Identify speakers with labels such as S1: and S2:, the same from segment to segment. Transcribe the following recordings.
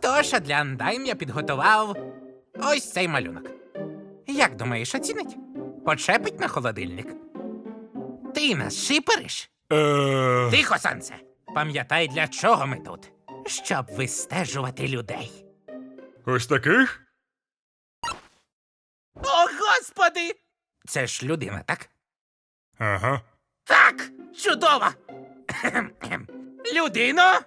S1: Тож, а для Андайм я підготував ось цей малюнок. Як думаєш, оцінить? Почепить на холодильник? Ти нас шипериш?
S2: Е,
S1: Тихо, Сансе! Пам'ятай, для чого ми тут? Щоб вистежувати людей.
S2: ось таких?
S1: О, господи! Це ж людина, так?
S2: Ага.
S1: Так, чудово! Людино,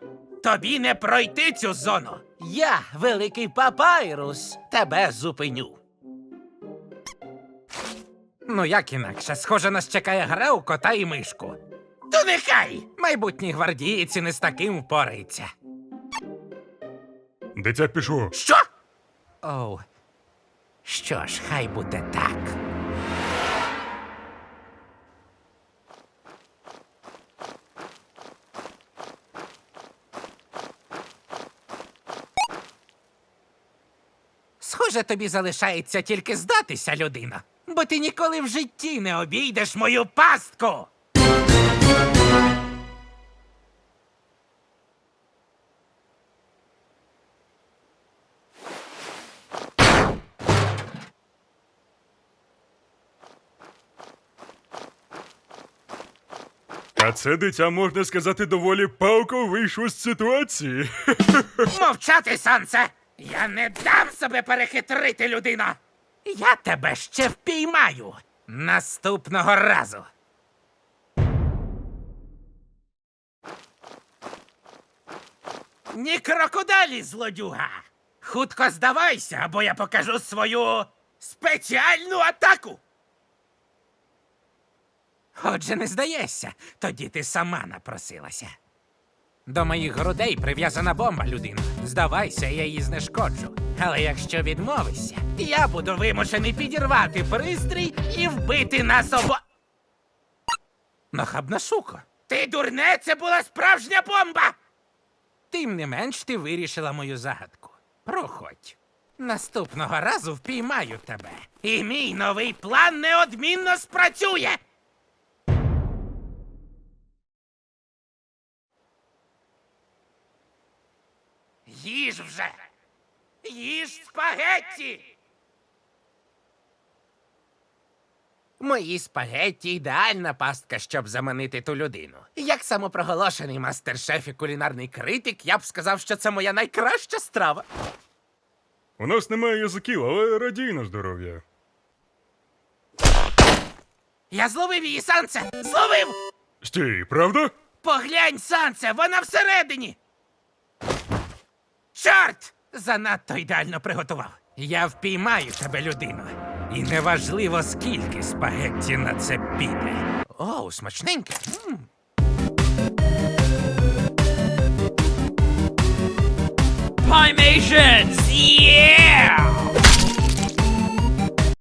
S1: тобі не пройти цю зону. Я, великий папайрус, тебе зупиню. Ну, як інакше, схоже, нас чекає гра у кота і мишку. То нехай! Майбутній гвардієць не з таким впорається.
S2: Дитя пішло.
S1: Що? Оу. Що ж, хай буде так. Схоже, тобі залишається тільки здатися, людина, бо ти ніколи в житті не обійдеш мою пастку.
S2: А це дитя, можна сказати, доволі палко вийшло з ситуації.
S1: Мовчати, Сансе! Я не дам себе перехитрити, людина! Я тебе ще впіймаю наступного разу. Ні крокодалі, злодюга! Хутко здавайся, або я покажу свою спеціальну атаку. Отже, не здаєшся, тоді ти сама напросилася. До моїх грудей прив'язана бомба, людина. Здавайся, я її знешкоджу. Але якщо відмовишся, я буду вимушений підірвати пристрій і вбити нас обо. Нахабна сука. Ти дурне, це була справжня бомба. Тим не менш, ти вирішила мою загадку. Проходь. Наступного разу впіймаю тебе. І мій новий план неодмінно спрацює. Їж вже! Їж спагетті! Мої спагетті ідеальна пастка, щоб заманити ту людину. Як самопроголошений мастер-шеф і кулінарний критик, я б сказав, що це моя найкраща страва.
S2: У нас немає язиків, але радій на здоров'я.
S1: Я зловив її, Санце! Зловив!
S2: Стій, правда?
S1: Поглянь, Санце, вона всередині. Чорт! Занадто ідеально приготував. Я впіймаю тебе, людину. І неважливо, скільки спагетті на це піде. О, смачненьке. М.
S3: Pimations!